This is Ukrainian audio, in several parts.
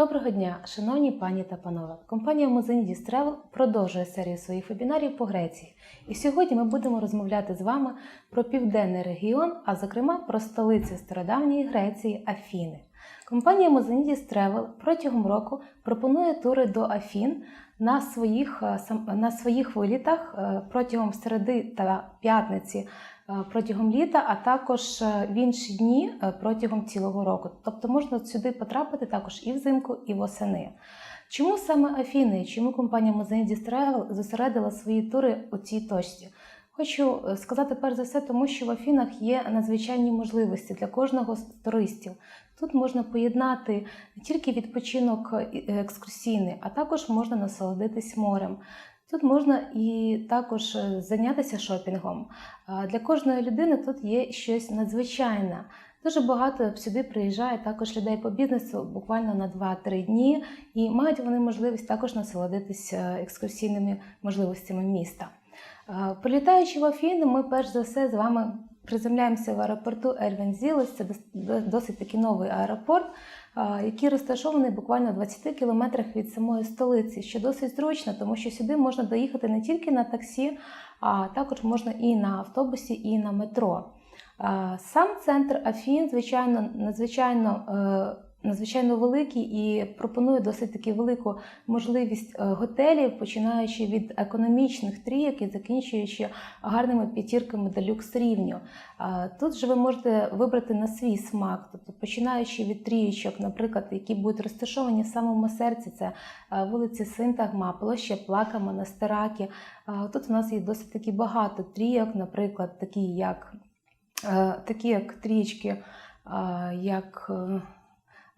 Доброго дня, шановні пані та панове. Компанія Mozendis Travel продовжує серію своїх вебінарів по Греції. І сьогодні ми будемо розмовляти з вами про південний регіон, а зокрема про столицю стародавньої Греції Афіни. Компанія Mozendis Travel протягом року пропонує тури до Афін на своїх, е, на своїх вилітах е, протягом середи та п'ятниці протягом літа, а також е, в інші дні е, протягом цілого року. Тобто можна сюди потрапити також і взимку, і восени. Чому саме Афіни? Чому компанія Travel зосередила свої тури у цій точці? Хочу е, сказати перш за все, тому що в Афінах є надзвичайні можливості для кожного з туристів. Тут можна поєднати не тільки відпочинок е, екскурсійний, а також можна насолодитись морем. Тут можна і також е, зайнятися шопінгом. Для кожної людини тут є щось надзвичайне. Дуже багато сюди приїжджає також людей по бізнесу буквально на 2-3 дні, і мають вони можливість також насолодитися екскурсійними можливостями міста. Прилітаючи в Афіни, ми перш за все з вами приземляємося в аеропорту Ельвензілес. Це дос- досить такий новий аеропорт, який розташований буквально в 20 кілометрах від самої столиці, що досить зручно, тому що сюди можна доїхати не тільки на таксі, а також можна і на автобусі, і на метро. Е, Сам центр Афін, звичайно, надзвичайно. Надзвичайно великий і пропонує досить таки велику можливість е, готелів, починаючи від економічних трійок і закінчуючи гарними п'ятірками до люкс рівню. Тут же ви можете вибрати на свій смак, тобто починаючи від трієчок, наприклад, які будуть розташовані в самому серці, це е, вулиці Синтагма, площа Плака, Монастираки. Тут у нас є досить таки багато трійок, наприклад, такі як, е, такі як трієчки, е, як.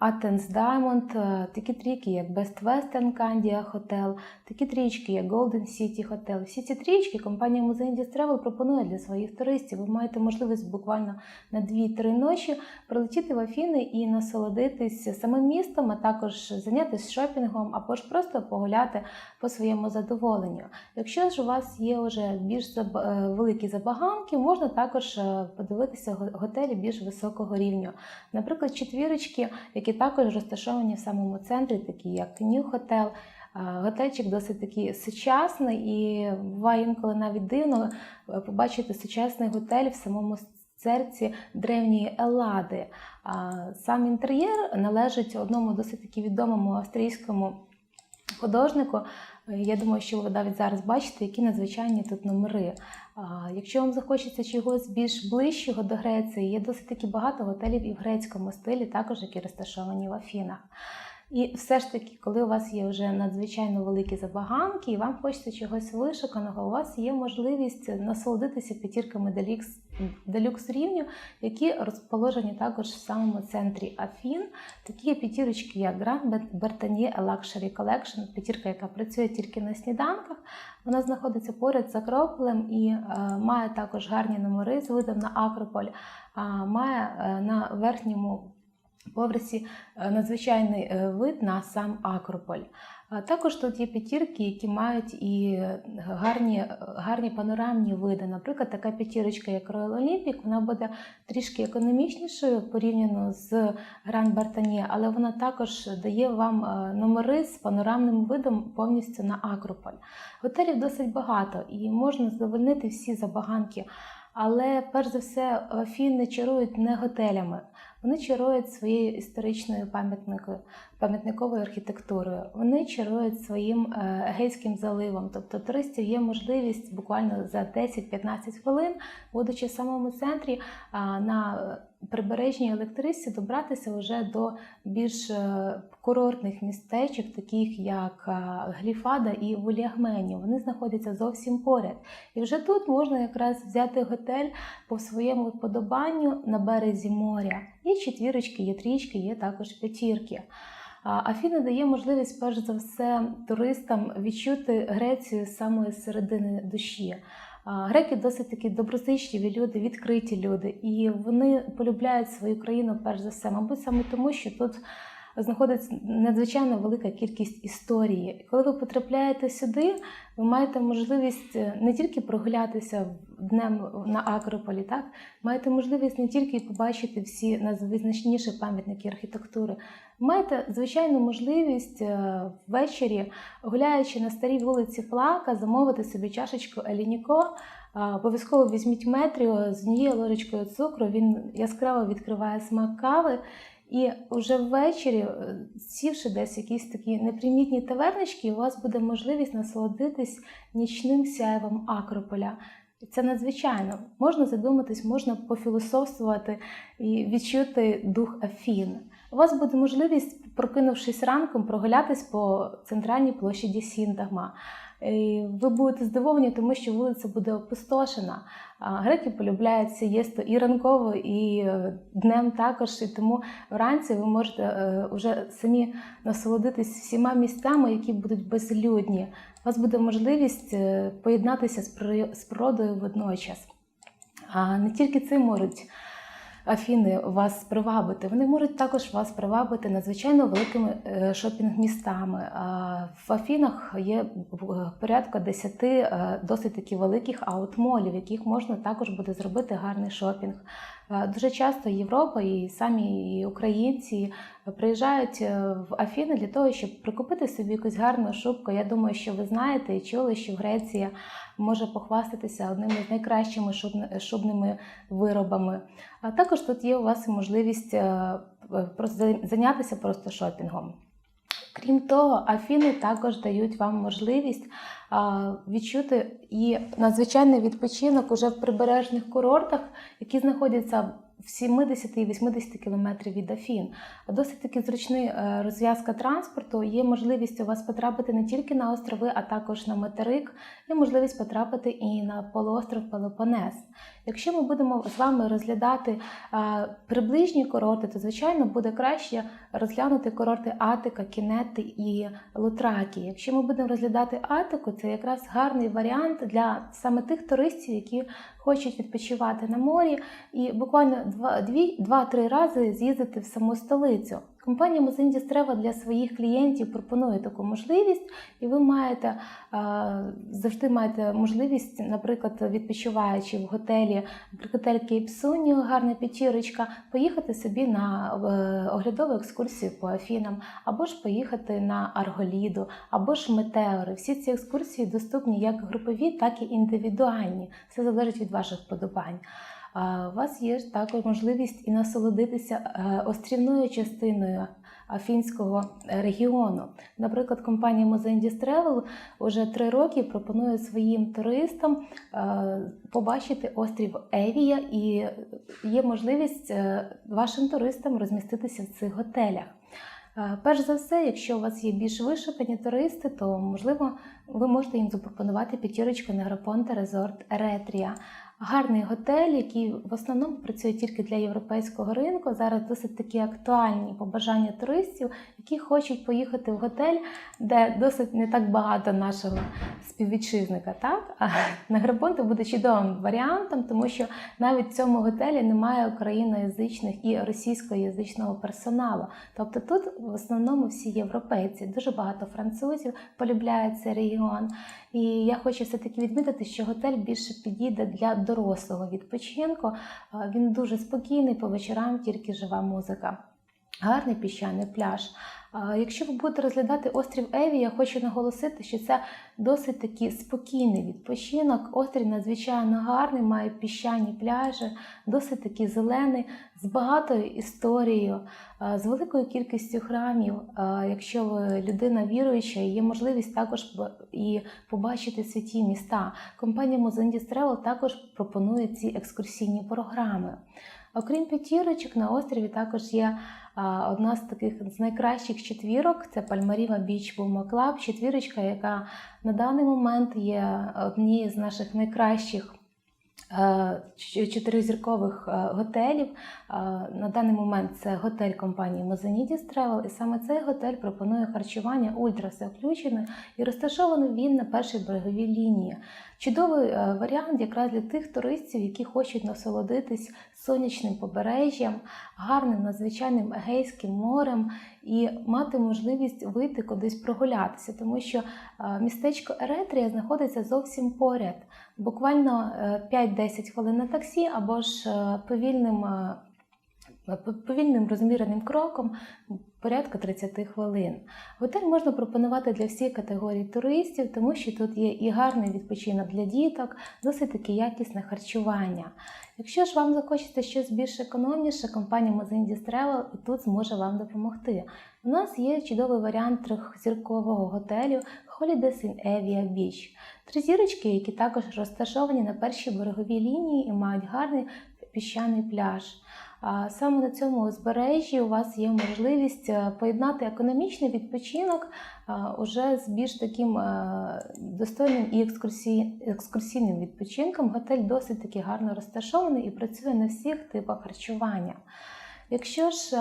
Athens Diamond, е, такі трійки, як Best Western Candia Hotel, такі трічки, як Golden City Hotel. Всі ці трічки компанія Mozendis Travel пропонує для своїх туристів. Ви маєте можливість буквально на 2-3 ночі прилетіти в Афіни і насолодитись самим містом, а також зайнятися шопінгом, або ж просто погуляти по своєму задоволенню. Якщо ж у вас є вже більш е, великі забаганки, можна також е, подивитися готелі більш високого рівня. Наприклад, четвірочки, які також розташовані в самому центрі, такі як New Hotel. Готельчик досить такий сучасний і буває інколи навіть дивно е, побачити сучасний готель в самому серці древньої Елади. Сам інтер'єр належить одному досить таки відомому австрійському художнику. Е, Я думаю, що ви навіть зараз бачите, які надзвичайні тут номери. Якщо вам захочеться чогось більш ближчого до Греції, є досить таки багато готелів і в грецькому стилі, також які розташовані в Афінах. І все ж таки, коли у вас є вже надзвичайно великі забаганки, і вам хочеться чогось вишуканого, у вас є можливість насолодитися п'ятірками делюкс, делюкс рівню, які розположені також в самому центрі Афін. Такі п'ятірочки, як Grand Bertanier Luxury Collection, п'ятірка, яка працює тільки на сніданках. Вона знаходиться поряд з Акрополем і е, має також гарні номери з видом на Акрополь, а має е, на верхньому поверсі е, надзвичайний е, вид на сам Акрополь. Також тут є п'ятірки, які мають і гарні, гарні панорамні види. Наприклад, така п'ятірочка, як Royal Olympic, вона буде трішки економічнішою порівняно з Grand Bertanier, але вона також дає вам е, номери з панорамним видом повністю на Акрополь. Готелів досить багато і можна задовольнити всі забаганки. Але перш за все, Афіни чарують не готелями, вони чарують своєю історичною пам'ятникою, пам'ятниковою архітектурою. Вони чарують своїм е, Егейським заливом. Тобто туристів є можливість буквально за 10-15 хвилин, будучи в самому центрі, на прибережній електричці добратися вже до більш е, курортних містечок, таких як е, Гліфада і Вулягмені. Вони знаходяться зовсім поряд. І вже тут можна якраз взяти готель по своєму вподобанню на березі моря. Є четвірочки, є трічки, є також п'ятірки. Афіна дає можливість, перш за все, туристам відчути Грецію з самої середини душі. Греки досить такі доброзичливі люди, відкриті люди, і вони полюбляють свою країну перш за все. Мабуть, саме тому, що тут знаходиться надзвичайно велика кількість історії. Коли ви потрапляєте сюди, ви маєте можливість е, не тільки прогулятися днем на Акрополі, так маєте можливість не тільки побачити всі найвизначніші пам'ятники архітектури, маєте звичайну можливість е, ввечері, гуляючи на старій вулиці Плака, замовити собі чашечку Елініко. Обов'язково візьміть метріо з однією ложечкою цукру. Він яскраво відкриває смак кави. І вже ввечері, е, сівши десь якісь такі непримітні тавернички, у вас буде можливість насолодитись нічним сяйвом Акрополя. Це надзвичайно. Можна задуматись, можна пофілософствувати і відчути дух Афін. У вас буде можливість, прокинувшись ранком, прогулятись по центральній площаді Сіндагма. Ви будете здивовані, тому що вулиця буде опустошена. Греки полюбляють сієсту і ранково, і е, днем також. І тому вранці ви можете е, вже самі насолодитись всіма місцями, які будуть безлюдні. У вас буде можливість е, поєднатися з природою водночас. А не тільки цим можуть Афіни вас привабити, вони можуть також вас привабити надзвичайно великими е, шопінг-містами. В Афінах є е, порядка 10 е, досить таки великих аутмолів, в яких можна також буде зробити гарний шопінг. Е, Дуже часто Європа і самі українці приїжджають е, в Афіни для того, щоб прикупити собі якусь гарну шубку. Я думаю, що ви знаєте і чули, що Греція може похвастатися одними з найкращими шубни- шубними виробами. А також тут є у вас можливість е, зайнятися просто шопінгом. Крім того, Афіни також дають вам можливість відчути і надзвичайний відпочинок уже в прибережних курортах, які знаходяться в 70 і 80 кілометрів від Афін. Досить таки зручний е, розв'язка транспорту. Є можливість у вас потрапити не тільки на острови, а також на материк. Є можливість потрапити і на полуостров Пелопонес. Якщо ми будемо з вами розглядати приближні курорти, то звичайно буде краще розглянути курорти Атика, Кінети і Лутракі. Якщо ми будемо розглядати Атику, це якраз гарний варіант для саме тих туристів, які хочуть відпочивати на морі і буквально два- дві- два-три рази з'їздити в саму столицю. Компанія Музиндіс Трева для своїх клієнтів пропонує таку можливість, і ви маєте завжди маєте можливість, наприклад, відпочиваючи в готелі, готель Кейп Суньо, гарна п'ятірочка, поїхати собі на оглядову екскурсію по Афінам, або ж поїхати на Арголіду, або ж метеори. Всі ці екскурсії доступні як групові, так і індивідуальні. Все залежить від ваших вподобань. У вас є також можливість і насолодитися е, острівною частиною афінського регіону. Наприклад, компанія Mozendis Travel уже три роки пропонує своїм туристам е, побачити острів Евія, і є можливість е, вашим туристам розміститися в цих готелях. Перш за все, якщо у вас є більш вишукані туристи, то можливо ви можете їм запропонувати п'ятірочку на Негропонте Резорт Еретрія. Гарний готель, який в основному працює тільки для європейського ринку. Зараз досить такі актуальні побажання туристів, які хочуть поїхати в готель, де досить не так багато нашого співвітчизника. Так а Негропонте буде чудовим варіантом, тому що навіть в цьому готелі немає україноязичних і російськоязичного персоналу. Тобто тут в основному всі європейці, дуже багато французів полюбляють цей регіон. І я хочу все-таки відмітити, що готель більше підійде для дорослого відпочинку. Він дуже спокійний, по вечорам тільки жива музика. Гарний піщаний пляж. Якщо ви будете розглядати острів Еві, я хочу наголосити, що це досить таки спокійний відпочинок. Острів надзвичайно гарний, має піщані пляжі, досить таки зелений, з багатою історією, з великою кількістю храмів. Якщо ви людина віруюча, є можливість також і побачити святі міста. Компанія Mozendis Travel також пропонує ці екскурсійні програми. Окрім п'ятірочок, на острові також є одна з таких з найкращих четвірок це Пальмаріва Біч Клаб. Четвірочка, яка на даний момент є однією з наших найкращих чотиризіркових е, готелів. Е, На даний момент це готель компанії Mozanidis Travel, і саме цей готель пропонує харчування ультра включене і розташований він на першій береговій лінії. Чудовий е, варіант якраз для тих туристів, які хочуть насолодитись сонячним побережжям, гарним надзвичайним Егейським морем і мати можливість вийти кудись прогулятися, тому що е, містечко Еретрія знаходиться зовсім поряд, буквально е, 5-10 хвилин на таксі або ж е, повільним. Повільним розміреним кроком порядка 30 хвилин. Готель можна пропонувати для всіх категорій туристів, тому що тут є і гарний відпочинок для діток, досить таки якісне харчування. Якщо ж вам захочеться щось більш економніше, компанія Mozindis Travel і тут зможе вам допомогти. У нас є чудовий варіант трьохзіркового готелю Holidays in Avia Beach. Три зірочки, які також розташовані на першій береговій лінії і мають гарний піщаний пляж. Саме на цьому узбережжі у вас є можливість е, поєднати економічний відпочинок уже з більш таким е, достойним і екскурсійним відпочинком. Готель досить таки гарно розташований і працює на всіх типах харчування. Якщо ж е,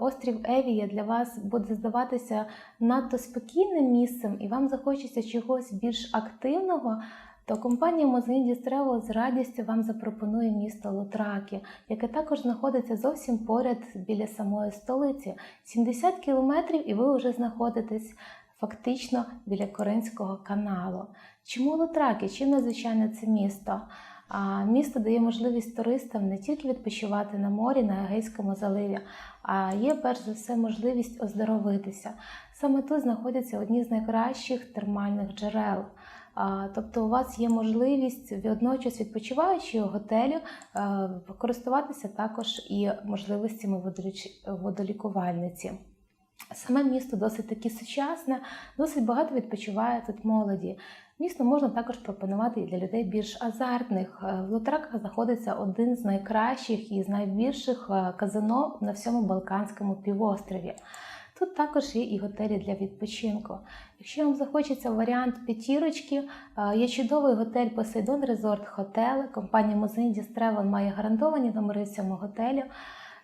острів Евія для вас буде здаватися надто спокійним місцем і вам захочеться чогось більш активного, то компанія Mozindis Travel з радістю вам запропонує місто Лутракі, яке також знаходиться зовсім поряд біля самої столиці. 70 кілометрів, і ви вже знаходитесь фактично біля Коринського каналу. Чому Лутракі? Чим надзвичайне це місто? А місто дає можливість туристам не тільки відпочивати на морі, на Егейському заливі, а є перш за все можливість оздоровитися. Саме тут знаходяться одні з найкращих термальних джерел. Тобто у вас є можливість водночас у готелю е, користуватися також і можливостями водолікувальниці. Саме місто досить таки сучасне, досить багато відпочиває тут молоді. Місто можна також пропонувати і для людей більш азартних. Е, В Лутраках знаходиться один з найкращих і з найбільших е, казино на всьому Балканському півострові. Тут також є і готелі для відпочинку. Якщо вам захочеться варіант п'ятірочки, е, є чудовий готель Poseidon Resort Hotel. Компанія Mozindis Travel має гарантовані номери в цьому готелю.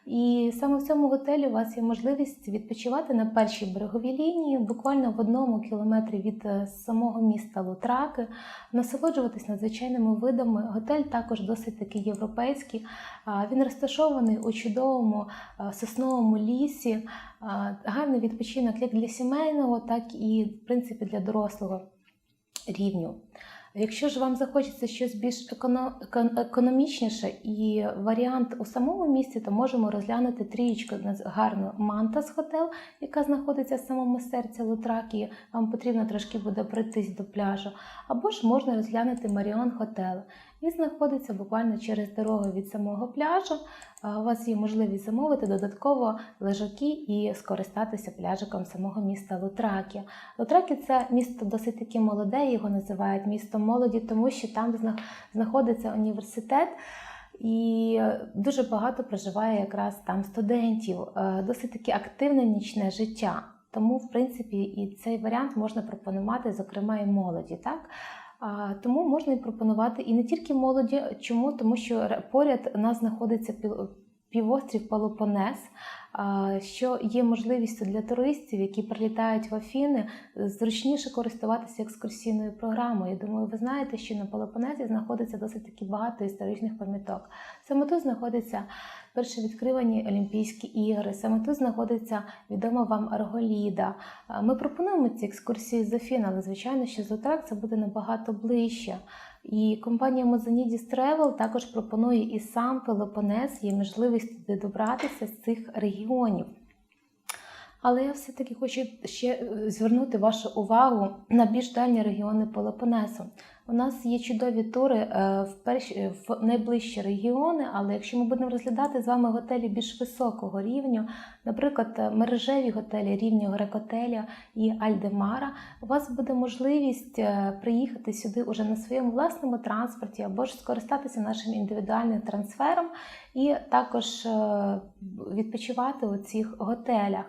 І саме в цьому готелі у вас є можливість відпочивати на першій береговій лінії, буквально в одному кілометрі від е, самого міста Лутраки, насолоджуватись надзвичайними видами. Готель також досить таки європейський. Він розташований у чудовому е, сосновому лісі. Гарний відпочинок як для сімейного, так і в принципі для дорослого рівню. Якщо ж вам захочеться щось більш економічніше і варіант у самому місті, то можемо розглянути трієчку гарну Мантас Хотел, яка знаходиться в самому серці Лутракії. Вам потрібно трошки буде прийтись до пляжу. Або ж можна розглянути Маріон Хотел. Він знаходиться буквально через дорогу від самого пляжу. У вас є можливість замовити додатково лежаки і скористатися пляжиком самого міста Лутракі. Лутракі це місто досить таки молоде, його називають місто молоді, тому що там знаходиться університет. І дуже багато проживає якраз там студентів, Е, досить таки активне нічне життя. Тому, в принципі, і цей варіант можна пропонувати, зокрема, і молоді. Так? Тому можна і пропонувати і не тільки молоді. Чому? Тому що поряд нас знаходиться пів- півострів Пелопонес, що є можливістю для туристів, які прилітають в Афіни, зручніше користуватися екскурсійною програмою. Думаю, ви знаєте, що на Пелопонесі знаходиться досить таки багато історичних пам'яток. Саме тут знаходиться перші відкривані Олімпійські ігри, саме тут знаходиться відома вам Арголіда. Ми пропонуємо ці екскурсії з Афін, але звичайно, що з Утрак це буде набагато ближче. І компанія Mozanidis Travel також пропонує і сам Пелопонес, є можливість туди добратися з цих регіонів. Але я все-таки хочу ще е, звернути вашу увагу на більш дальні регіони Пелопонесу. У нас є чудові тури е, в перші в найближчі регіони, але якщо ми будемо розглядати з вами готелі більш високого рівню, наприклад, е, мережеві готелі рівню Грекотеля і Альдемара, у вас буде можливість е, приїхати сюди уже на своєму власному транспорті або ж скористатися нашим індивідуальним трансфером і також е, відпочивати у цих готелях.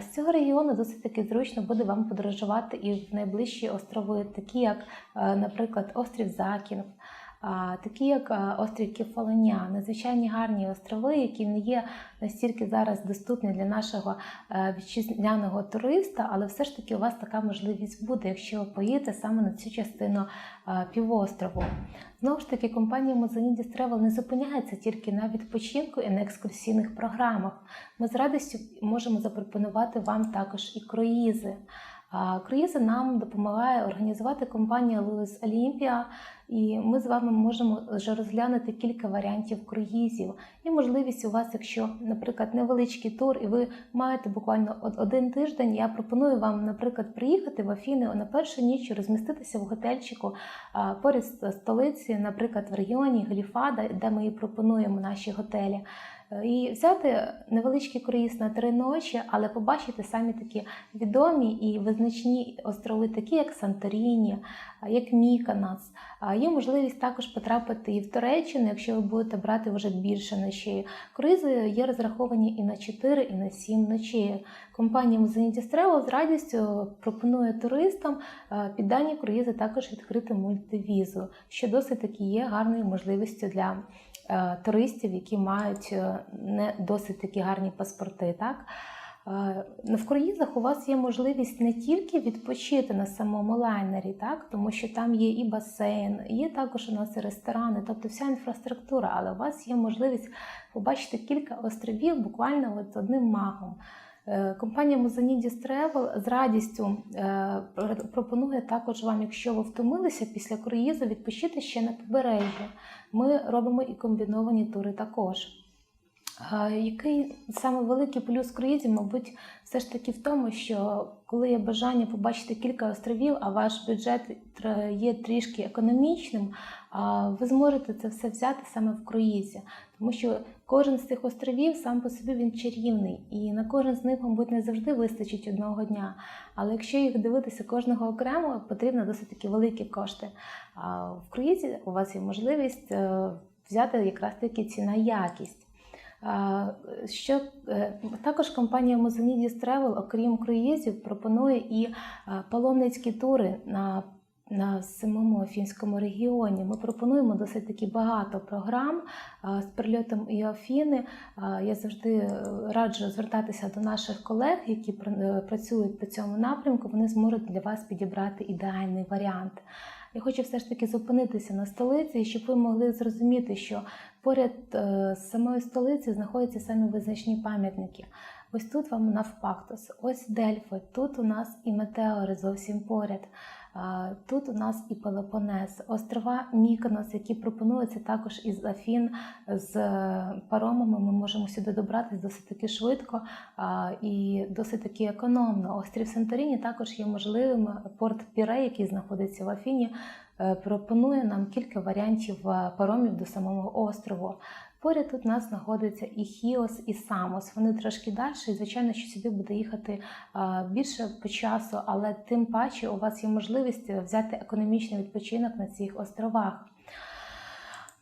З цього регіону досить таки зручно буде вам подорожувати і в найближчі острови, такі як, наприклад, острів Закінф, а, такі як а, острів Кефалоня, надзвичайні гарні острови, які не є настільки зараз доступні для нашого е, вітчизняного туриста, але все ж таки у вас така можливість буде, якщо ви поїдете саме на цю частину е, півострову. Знову ж таки, компанія Mozanidis Travel не зупиняється тільки на відпочинку і на екскурсійних програмах. Ми з радістю можемо запропонувати вам також і круїзи. Круїзи нам допомагає організувати компанія Louis Olympia, і ми з вами можемо вже розглянути кілька варіантів круїзів. І можливість у вас, якщо, наприклад, невеличкий тур, і ви маєте буквально один тиждень, я пропоную вам, наприклад, приїхати в Афіни на першу ніч, розміститися в готельчику поряд столиці, наприклад, в регіоні Гліфада, де ми і пропонуємо наші готелі. І взяти невеличкий круїз на три ночі, але побачити самі такі відомі і визначні острови, такі як Санторіні, як Міконос. А Є можливість також потрапити і в Туреччину, якщо ви будете брати вже більше ночей. Круїзи є розраховані і на 4, і на 7 ночей. Компанія Mozanidis Travel з радістю пропонує туристам під дані круїзи також відкрити мультивізу, що досить таки є гарною можливістю для туристів, які мають е, не досить такі гарні паспорти. Так? Е, В круїзах у вас є можливість не тільки відпочити на самому лайнері, так? тому що там є і басейн, є також у нас і ресторани, тобто вся інфраструктура, але у вас є можливість побачити кілька островів буквально от одним махом. Е, Компанія Mozanidis Travel з радістю е, пропонує також вам, якщо ви втомилися після круїзу, відпочити ще на побережжі. Ми робимо і комбіновані тури також. Е, Який саме великий плюс круїзів, мабуть, все ж таки в тому, що коли є бажання побачити кілька островів, а ваш бюджет є трішки економічним, ви зможете це все взяти саме в круїзі, тому що кожен з цих островів сам по собі він чарівний, і на кожен з них, мабуть, не завжди вистачить одного дня. Але якщо їх дивитися кожного окремо, потрібно досить таки великі кошти. А в круїзі у вас є можливість е, взяти якраз таки ціна якість. Що е, також компанія Mozanidis Travel, окрім круїзів, пропонує і е, паломницькі тури на, на самому Афінському регіоні. Ми пропонуємо досить таки багато програм з прильотом і Афіни. Я завжди е, раджу звертатися до наших колег, які е, працюють по цьому напрямку. Вони зможуть для вас підібрати ідеальний варіант. Я хочу все ж таки зупинитися на столиці, щоб ви могли зрозуміти, що поряд е, з самою столицею знаходяться самі визначні пам'ятники. Ось тут вам Навпактос, ось Дельфи, тут у нас і Метеори зовсім поряд. Тут у нас і Пелопонес, острова Міконос, які пропонуються також із Афін з е, паромами. Ми можемо сюди добратися досить таки швидко і досить таки економно. Острів Санторіні також є можливим. Порт Піре, який знаходиться в Афіні, е, пропонує нам кілька варіантів е, паромів до самого острову. Поряд тут у нас знаходиться і Хіос, і Самос. Вони трошки далі, і звичайно, що сюди буде їхати більше по часу, але тим паче у вас є можливість взяти економічний відпочинок на цих островах.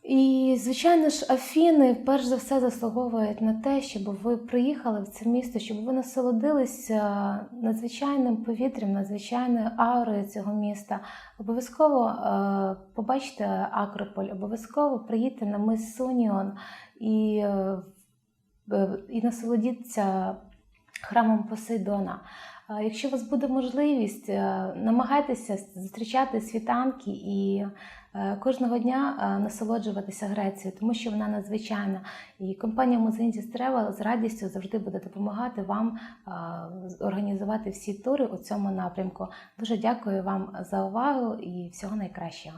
І, звичайно ж, Афіни перш за все заслуговують на те, щоб ви приїхали в це місто, щоб ви насолодилися надзвичайним повітрям, надзвичайною аурою цього міста. Обов'язково е, побачите Акрополь, обов'язково приїдьте на мис Суніон і, е, е, і насолодіться храмом Посейдона. Якщо у вас буде можливість, е, намагайтеся зустрічати світанки і е, кожного дня е, насолоджуватися Грецією, тому що вона надзвичайна. І компанія Mozanidis Travel з радістю завжди буде допомагати вам організувати всі тури у цьому напрямку. Дуже дякую вам за увагу і всього найкращого.